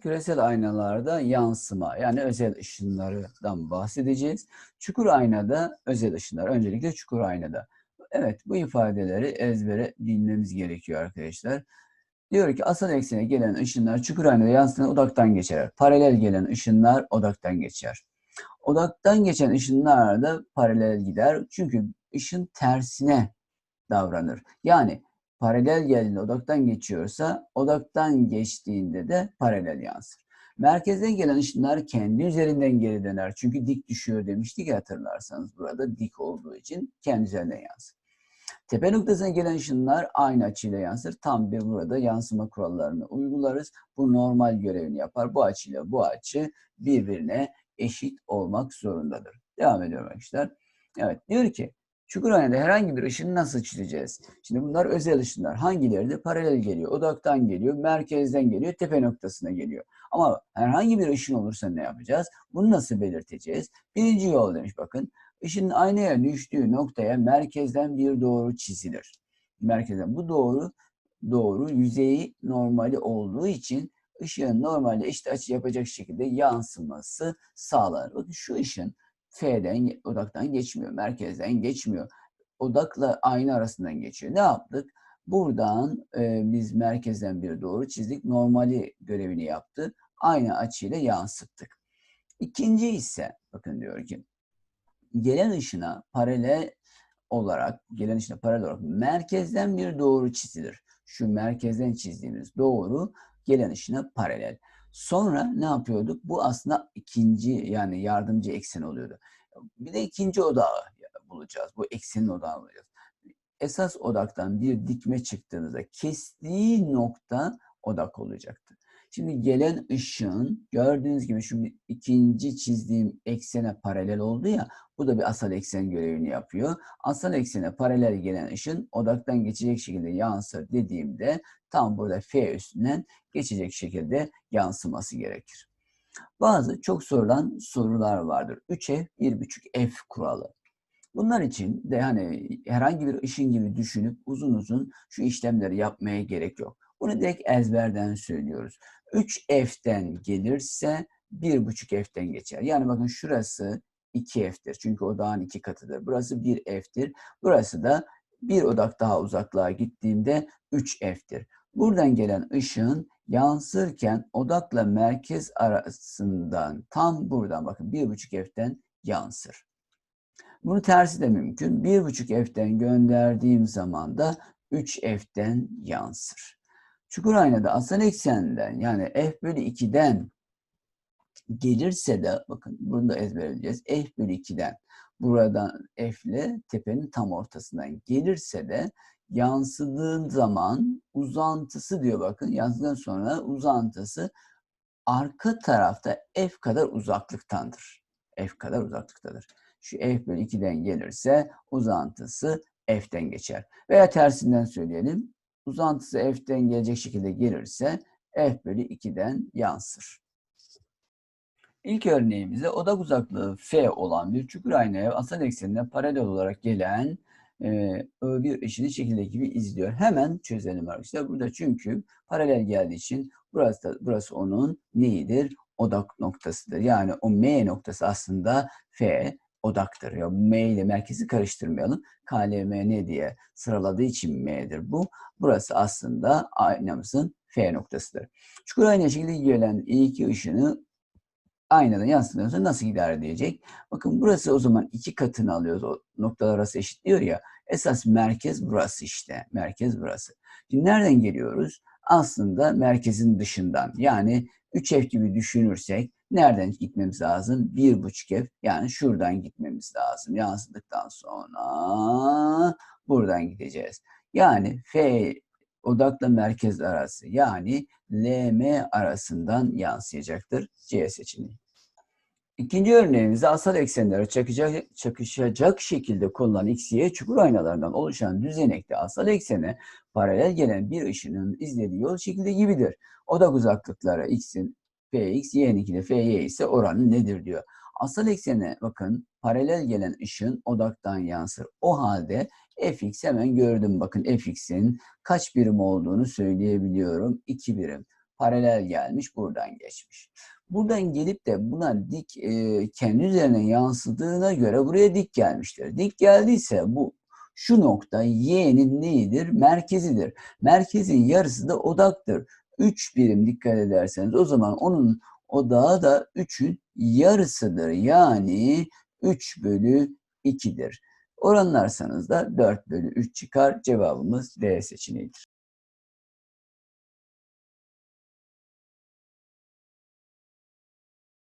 küresel aynalarda yansıma yani özel ışınlardan bahsedeceğiz. Çukur aynada özel ışınlar. Öncelikle çukur aynada. Evet bu ifadeleri ezbere bilmemiz gerekiyor arkadaşlar. Diyor ki asal eksene gelen ışınlar çukur aynada yansıyan odaktan geçer. Paralel gelen ışınlar odaktan geçer. Odaktan geçen ışınlar da paralel gider. Çünkü ışın tersine davranır. Yani paralel geldiğinde odaktan geçiyorsa odaktan geçtiğinde de paralel yansır. Merkezden gelen ışınlar kendi üzerinden geri döner. Çünkü dik düşüyor demiştik hatırlarsanız burada dik olduğu için kendi üzerinden yansır. Tepe noktasına gelen ışınlar aynı açıyla yansır. Tam bir burada yansıma kurallarını uygularız. Bu normal görevini yapar. Bu açıyla bu açı birbirine eşit olmak zorundadır. Devam ediyorum arkadaşlar. Evet diyor ki çukur aynada herhangi bir ışını nasıl çizeceğiz? Şimdi bunlar özel ışınlar. Hangileri de paralel geliyor, odaktan geliyor, merkezden geliyor, tepe noktasına geliyor. Ama herhangi bir ışın olursa ne yapacağız? Bunu nasıl belirteceğiz? Birinci yol demiş bakın. Işının aynaya düştüğü noktaya merkezden bir doğru çizilir. Merkezden bu doğru doğru yüzeyi normali olduğu için ışığın normalde eşit açı yapacak şekilde yansıması sağlanır. Bakın şu ışın F'den odaktan geçmiyor, merkezden geçmiyor. Odakla ayna arasından geçiyor. Ne yaptık? Buradan e, biz merkezden bir doğru çizdik. Normali görevini yaptı. Aynı açıyla yansıttık. İkinci ise bakın diyor ki gelen ışına paralel olarak gelen ışına paralel olarak merkezden bir doğru çizilir. Şu merkezden çizdiğimiz doğru gelen ışına paralel. Sonra ne yapıyorduk? Bu aslında ikinci yani yardımcı eksen oluyordu. Bir de ikinci odağı bulacağız. Bu eksenin odağını bulacağız. Esas odaktan bir dikme çıktığınızda kestiği nokta odak olacaktı. Şimdi gelen ışın gördüğünüz gibi şu ikinci çizdiğim eksene paralel oldu ya bu da bir asal eksen görevini yapıyor. Asal eksene paralel gelen ışın odaktan geçecek şekilde yansır dediğimde tam burada F üstünden geçecek şekilde yansıması gerekir. Bazı çok sorulan sorular vardır. 3F, 1.5F kuralı. Bunlar için de hani herhangi bir ışın gibi düşünüp uzun uzun şu işlemleri yapmaya gerek yok. Bunu direkt ezberden söylüyoruz. 3F'den gelirse 1.5F'den geçer. Yani bakın şurası 2F'tir. Çünkü odağın iki katıdır. Burası 1F'tir. Burası da bir odak daha uzaklığa gittiğimde 3F'tir. Buradan gelen ışığın yansırken odakla merkez arasından tam buradan bakın 1.5 F'den yansır. Bunu tersi de mümkün. 1.5 F'den gönderdiğim zaman da 3 F'den yansır. Çukur aynada asal eksenden yani F bölü 2'den gelirse de bakın bunu da ezberleyeceğiz. F bölü 2'den buradan F ile tepenin tam ortasından gelirse de yansıdığın zaman uzantısı diyor bakın yansıdıktan sonra uzantısı arka tarafta F kadar uzaklıktandır. F kadar uzaklıktadır. Şu F bölü 2'den gelirse uzantısı F'den geçer. Veya tersinden söyleyelim. Uzantısı F'den gelecek şekilde gelirse F bölü 2'den yansır. İlk örneğimizde odak uzaklığı F olan bir çukur aynaya asal eksenine paralel olarak gelen e, bir eşini şekilde gibi izliyor. Hemen çözelim arkadaşlar. Burada çünkü paralel geldiği için burası da, burası onun neyidir? Odak noktasıdır. Yani o M noktası aslında F odaktır. Ya M ile merkezi karıştırmayalım. KLM ne diye sıraladığı için M'dir bu. Burası aslında aynamızın F noktasıdır. Çukur ayna şekilde gelen iki ışını aynadan yansıtılırsa nasıl idare edecek? Bakın burası o zaman iki katını alıyoruz. O noktalar arası eşitliyor ya. Esas merkez burası işte. Merkez burası. Şimdi nereden geliyoruz? Aslında merkezin dışından. Yani 3F gibi düşünürsek nereden gitmemiz lazım? 1,5F yani şuradan gitmemiz lazım. Yansıdıktan sonra buradan gideceğiz. Yani F odakla merkez arası yani LM arasından yansıyacaktır C seçeneği. İkinci örneğimizde asal eksenlere çakacak, çakışacak şekilde kullanılan X, Y çukur aynalarından oluşan düzenekte asal eksene paralel gelen bir ışının izlediği yol şekilde gibidir. Odak uzaklıkları X'in Px, Y'ninki de Fy ise oranı nedir diyor. Asal eksene bakın paralel gelen ışın odaktan yansır. O halde fx hemen gördüm bakın fx'in kaç birim olduğunu söyleyebiliyorum. 2 birim. paralel gelmiş, buradan geçmiş. Buradan gelip de buna dik e, kendi üzerine yansıdığına göre buraya dik gelmiştir. Dik geldiyse bu şu nokta y'nin neyidir? Merkezidir. Merkezin yarısı da odaktır. 3 birim dikkat ederseniz o zaman onun odağı da 3'ün yarısıdır. Yani 3 bölü 2'dir. Oranlarsanız da 4 bölü 3 çıkar. Cevabımız D seçeneğidir.